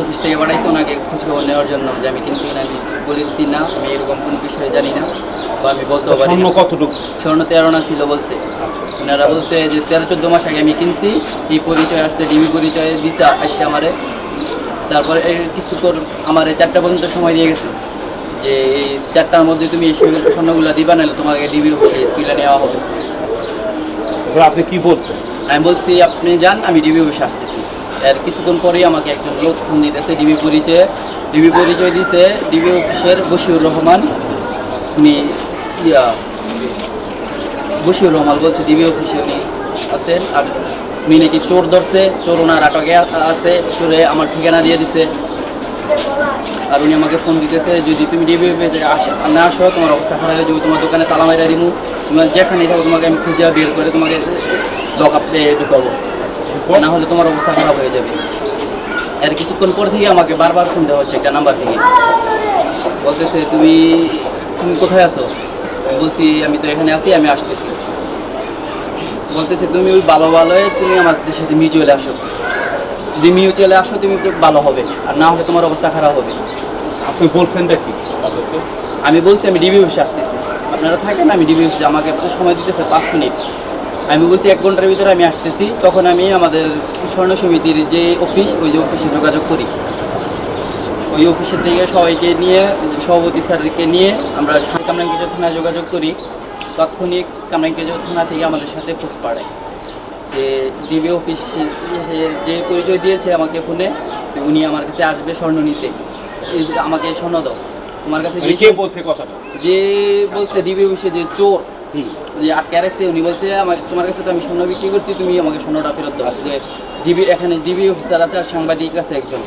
Office থেকে পাঠাইছে ওনাকে খোঁজখবর নেওয়ার জন্য যে আমি কিনছি কিনা আমি বলেছি না আমি এরকম কোনো বিষয়ে জানি না বা আমি বলতে পারি স্বর্ণ কতটুকু? স্বর্ণ তেরো না ছিল বলছে। ওনারা বলছে যে তেরো চোদ্দ মাস আগে আমি কিনছি এই পরিচয় আসতে ডিবি পরিচয় দিছে আসছে আমারে। তারপরে কিছু কিছুক্ষণ আমার চারটা পর্যন্ত সময় দিয়ে গেছে যে এই চারটার মধ্যে তুমি এই স্বর্ণগুলো দিবা নাহলে তোমাকে ডিবি অফিসে তুলে নেওয়া হবে। আপনি কি বলছেন? আমি বলছি আপনি যান আমি ডিবি অফিসে আসতেছি। এর কিছুক্ষণ পরেই আমাকে একজন লোক ফোন দিতেছে, ডিবি পরিচয়ে। ডিবি পরিচয় দিছে, ডিবি অফিসের বশিউর রহমান। উনি, ইয়া, বশিউর রহমান বলছে, ডিবি অফিসে উনি আছেন আর উনি নাকি চোর ধরছে, চোর ওনার আটকে আছে, চোরে আমার ঠিকানা দিয়ে দিছে। আর উনি আমাকে ফোন দিতেছে, যদি তুমি ডিবি না আসো, তোমার অবস্থা খারাপ হয়ে যাবে, তোমার দোকানে তালা মাইরা দিমু। তোমার যেখানে থাকো, তোমাকে আমি খুঁজে বের করে তোমাকে লক আপে ঢুকাবো। না হলে তোমার অবস্থা খারাপ হয়ে যাবে। এর কিছুক্ষণ পর থেকে আমাকে বারবার ফোন দেওয়া হচ্ছে একটা নাম্বার থেকে। বলতেছে তুমি তুমি কোথায় আছো? বলছি আমি তো এখানে আছি আমি আসতেছি। বলতেছে তুমি ওই ভালো ভালো তুমি আমার সাথে মিউচুয়ালে আসো। যদি মিউচুয়ালে আসো তুমি ভালো হবে আর না হলে তোমার অবস্থা খারাপ হবে। আপনি বলছেনটা কি তাদেরকে। আমি বলছি আমি ডিবি অফিসে আসতেছি। আপনারা থাকেন আমি ডিবি অফিসে আমাকে সময় দিতেছে পাঁচ মিনিট। আমি বলছি এক ঘণ্টার ভিতরে আমি আসতেছি তখন আমি আমাদের স্বর্ণ সমিতির যে অফিস ওই যে অফিসে যোগাযোগ করি। ওই অফিসের থেকে সবাইকে নিয়ে সভাপতি স্যারকে নিয়ে আমরা কামরাঙ্গিজা থানায় যোগাযোগ করি। তাৎক্ষণিক কামরাঙ্গিজা থানা থেকে আমাদের সাথে খোঁজ পাড়ায়। যে ডিবি অফিস যে পরিচয় দিয়েছে আমাকে ফোনে উনি আমার কাছে আসবে স্বর্ণ নিতে। আমাকে স্বর্ণ দাও। তোমার কাছে মানে যে কে বলছে কথাটা? যে বলছে ডিবি অফিসে যে চোর। যে আটকে রাখছে উনি বলছে আমার তোমার কাছে তো আমি স্বর্ণ বিক্রি করছি, তুমি আমাকে স্বর্ণটা ফেরত দাও। যে ডিবি, এখানে ডিবি অফিসার আছে আর সাংবাদিক আছে একজন।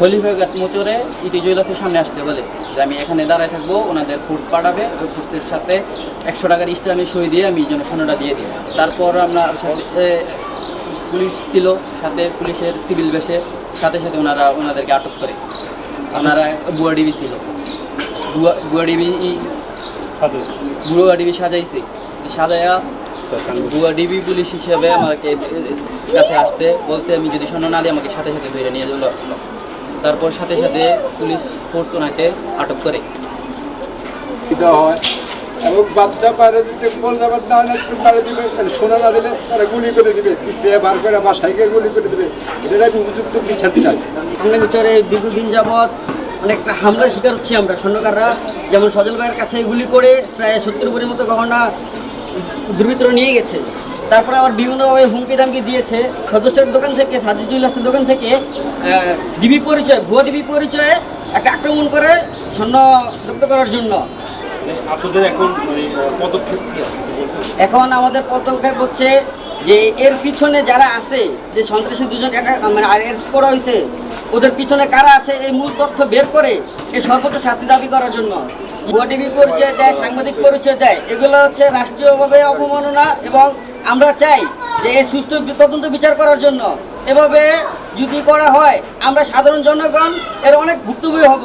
হলিফাগাত মোচরে ইতি জৈলাসের সামনে আসতে বলে যে আমি এখানে দাঁড়ায় থাকব, ওনাদের ফোর্স পাঠাবে, ওই ফোর্সের সাথে একশো টাকার ইস্টামে সই দিয়ে আমি যেন স্বর্ণটা দিয়ে দিই। তারপর আমরা পুলিশ ছিল, সাথে পুলিশের সিভিল বেশে সাথে সাথে ওনারা, ওনাদেরকে আটক করে। ওনারা বুয়া ডিবি ছিল। বুয়া বুয়া ডিবি তাদের ডিবি সাজাইছে। সাজায়া বুয়া ডিবি পুলিশ হিসেবে আমাকে কাছে আসছে বলছে আমি যদি স্বর্ণ না দিই আমাকে সাথে সাথে ধরে নিয়ে চলো। তারপর সাথে সাথে পুলিশ ফোর্স ওনাকে আটক করে। হয়। এবং বাচ্চা পারে দিতে বলতে না দিবে মানে সোনা না দিলে তারা গুলি করে দিবে স্ত্রী বার করে গুলি করে দিবে। এটা আমি উপযুক্ত বিচার চাই। আমরা চরে দীর্ঘদিন যাবৎ অনেকটা হামলার শিকার হচ্ছি আমরা। স্বর্ণকাররা যেমন সজল ভাইয়ের কাছে গুলি করে প্রায় সত্তর উপরের মতো গহনা দুর্বৃত্তরা নিয়ে গেছে। তারপরে আবার বিভিন্নভাবে হুমকি দামকি দিয়েছে সদস্যের দোকান থেকে সাজিজুল হাসের দোকান থেকে ডিবি পরিচয় ভুয়া ডিবি পরিচয়ে একটা আক্রমণ করে স্বর্ণ জব্দ করার জন্য। মানে এখন মানে একটু? এখন আমাদের পদক্ষেপ হচ্ছে যে এর পিছনে যারা আছে যে সন্ত্রাসী দুজন একটা মানে এর করা হয়েছে ওদের পিছনে কারা আছে, এই মূল তথ্য বের করে এই সর্বোচ্চ শাস্তি দাবি করার জন্য। ওটিভি পরিচয় দেয়, সাংবাদিক পরিচয় দেয়, এগুলো হচ্ছে রাষ্ট্রীয়ভাবে অবমাননা এবং আমরা চাই যে এই সুষ্ঠু তদন্ত বিচার করার জন্য। এভাবে যদি করা হয়, আমরা সাধারণ জনগণ এর অনেক ভুক্তভোগী হব।